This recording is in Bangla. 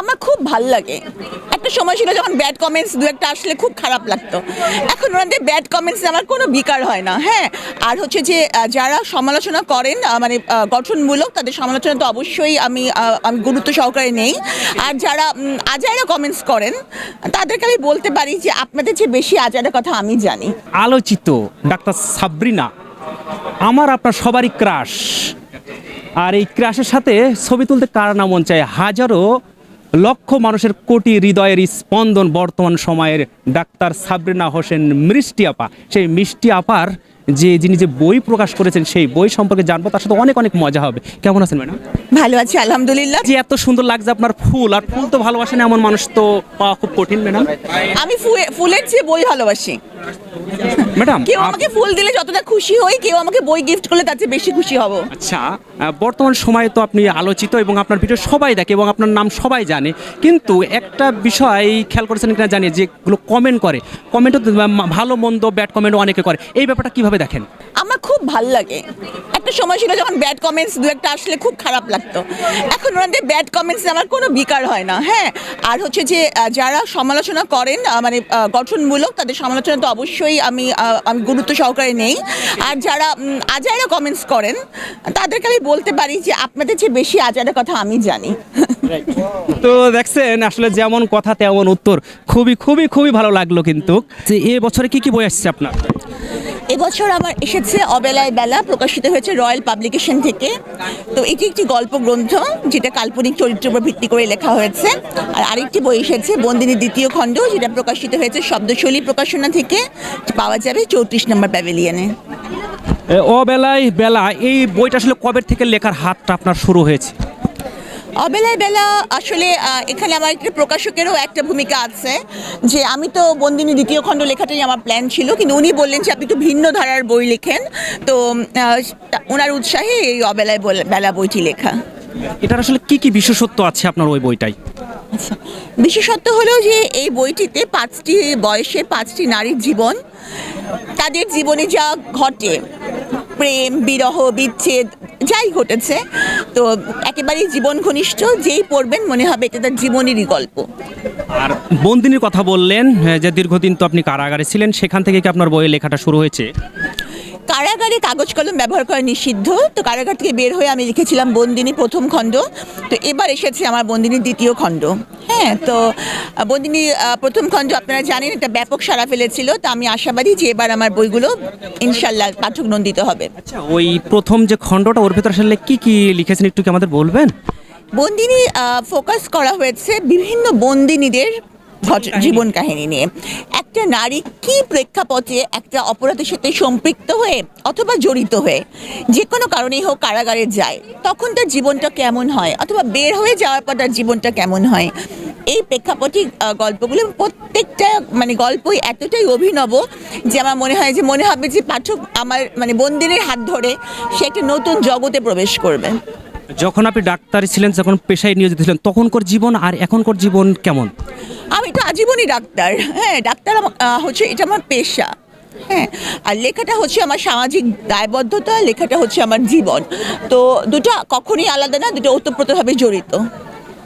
আমার খুব ভালো লাগে। একটা সময় ছিল যখন ব্যাড কমেন্টস দু একটা আসলে খুব খারাপ লাগতো। এখন ওনাদের ব্যাড কমেন্টস আমার কোনো বিকার হয় না হ্যাঁ? আর হচ্ছে যে যারা সমালোচনা করেন মানে গঠনমূলক তাদের সমালোচনা তো অবশ্যই আমি আমি গুরুত্ব সহকারে নেই। আর যারা উম, আজাইরা কমেন্টস করেন তাদেরকে আমি বলতে পারি যে আপনাদের চেয়ে বেশি আজাইরা কথা আমি জানি। আলোচিত ডাক্তার সাবরিনা আমার আপনার সবারই ক্রাশ আর এই ক্রাশের সাথে ছবি তুলতে কার না মন চায়? হাজারো লক্ষ মানুষের কোটি হৃদয়ের স্পন্দন বর্তমান সময়ের ডাক্তার সাবরিনা হোসেন মিষ্টি আপা। সেই মিষ্টি আপার যে যিনি যে বই প্রকাশ করেছেন সেই বই সম্পর্কে জানব তার সাথে অনেক অনেক মজা হবে। কেমন আছেন ম্যাডাম? ভালো আছি আলহামদুলিল্লাহ। যে এত সুন্দর লাগছে আপনার ফুল আর ফুল তো ভালোবাসেন এমন মানুষ তো পাওয়া খুব কঠিন ম্যাডাম। আমি ফুলের চেয়ে বই ভালোবাসি। ম্যাডাম কেউ আমাকে ফুল দিলে যতটা খুশি হই কেউ আমাকে বই গিফট করলে তার চেয়ে বেশি খুশি হব। আচ্ছা বর্তমান সময়ে তো আপনি আলোচিত এবং আপনার ভিডিও সবাই দেখে এবং আপনার নাম সবাই জানে। কিন্তু একটা বিষয় খেয়াল করেছেন কিনা জানি যেগুলো কমেন্ট করে। কমেন্টও ভালো মন্দ ব্যাড কমেন্ট অনেকে করে। এই ব্যাপারটা কীভাবে দেখেন? আমার খুব ভালো লাগে। একটা সময় ছিল যখন ব্যাড কমেন্টস দু একটা আসলে খুব খারাপ লাগতো। এখন ওনাদের ব্যাড কমেন্টস আমার কোনো বিকার হয় না হ্যাঁ? আর হচ্ছে যে যারা সমালোচনা করেন মানে গঠনমূলক, তাদের সমালোচনা তো অবশ্যই আমি আমি গুরুত্ব সহকারে নেই। আর যারা আজায়রা কমেন্টস করেন, তাদেরকে আমি বলতে পারি যে, আপনাদের চেয়ে বেশি আজায়রা কথা আমি জানি। তো দেখছেন আসলে যেমন কথা তেমন উত্তর। খুবই খুবই খুবই ভালো লাগল কিন্তু। যে এ বছরে কি কি বই আসছে আপনার? এবছর আমার এসেছে অবেলায় বেলা প্রকাশিত হয়েছে রয়্যাল পাবলিকেশন থেকে। তো এটি একটি গল্প গ্রন্থ যেটা কাল্পনিক চরিত্রের উপর ভিত্তি করে লেখা হয়েছে। আর আরেকটি বই এসেছে বন্দিনীর দ্বিতীয় খণ্ড যেটা প্রকাশিত হয়েছে শব্দশৈলী প্রকাশনা থেকে। পাওয়া যাবে চৌত্রিশ নম্বর প্যাভিলিয়নে। অবেলায় বেলা এই বইটা আসলে কবে থেকে লেখার হাতটা আপনার শুরু হয়েছে? অবেলায় বেলা আসলে এখানে আমার একটা প্রকাশকেরও একটা ভূমিকা আছে যে আমি তো বন্দিনী দ্বিতীয় খণ্ড লেখাটাই আমার প্ল্যান ছিল কিন্তু উনি বললেন যে আপনি একটু ভিন্ন ধারার বই লেখেন। তো ওনার উৎসাহে এই অবেলায় বল- বেলা বইটি লেখা। এটার আসলে কি কি বিশেষত্ব আছে আপনার ওই বইটাই? আচ্ছা বিশেষত্ব হলো যে এই বইটিতে পাঁচটি বয়সে পাঁচটি নারীর জীবন তাদের জীবনে যা ঘটে প্রেম বিরহ বিচ্ছেদ যাই ঘটেছে তো একেবারেই জীবন ঘনিষ্ঠ যেই পড়বেন মনে হবে এটা তার জীবনেরই গল্প। আর বন্দিনীর কথা বললেন যে দীর্ঘদিন তো আপনি কারাগারে ছিলেন সেখান থেকে কি আপনার বইয়ের লেখাটা শুরু হয়েছে? কারাগারে কাগজ কলম ব্যবহার করা নিষিদ্ধ তো কারাগার থেকে বের হয়ে আমি লিখেছিলাম বন্দিনী প্রথম খণ্ড তো এবার এসেছে আমার বন্দিনীর দ্বিতীয় খণ্ড। হ্যাঁ তো বন্দিনী প্রথম খণ্ড আপনারা জানেন এটা ব্যাপক সারা ফেলেছিল তো আমি আশাবাদী যে এবার আমার বইগুলো ইনশাল্লাহ পাঠক নন্দিত হবে। আচ্ছা ওই প্রথম যে খণ্ডটা ওর ভেতর আসলে কি কি লিখেছেন একটু কি আমাদের বলবেন? বন্দিনী ফোকাস করা হয়েছে বিভিন্ন বন্দিনীদের জীবন কাহিনী নিয়ে। একটা নারী কি প্রেক্ষাপটে একটা অপরাধের সাথে সম্পৃক্ত হয়ে অথবা জড়িত হয়ে যে কোনো কারণেই হোক কারাগারে যায় তখন তার জীবনটা কেমন হয়? অথবা বের হয়ে যাওয়ার পর তার জীবনটা কেমন হয়? এই প্রেক্ষাপটে আহ, গল্পগুলো প্রত্যেকটা মানে গল্পই এতটাই অভিনব যে আমার মনে হয় যে মনে হবে যে পাঠক আমার মানে বন্দিনীর হাত ধরে সে একটা নতুন জগতে প্রবেশ করবে। যখন আপনি ডাক্তার ছিলেন যখন পেশায় নিয়োজিত ছিলেন তখনকার জীবন আর এখনকার জীবন কেমন? আমি তো আজীবনই ডাক্তার। হ্যাঁ ডাক্তার হচ্ছে এটা আমার পেশা। হ্যাঁ আর লেখাটা হচ্ছে আমার সামাজিক দায়বদ্ধতা, লেখাটা হচ্ছে আমার জীবন। তো দুটো কখনই আলাদা না, দুটো ওতপ্রোতভাবে জড়িত।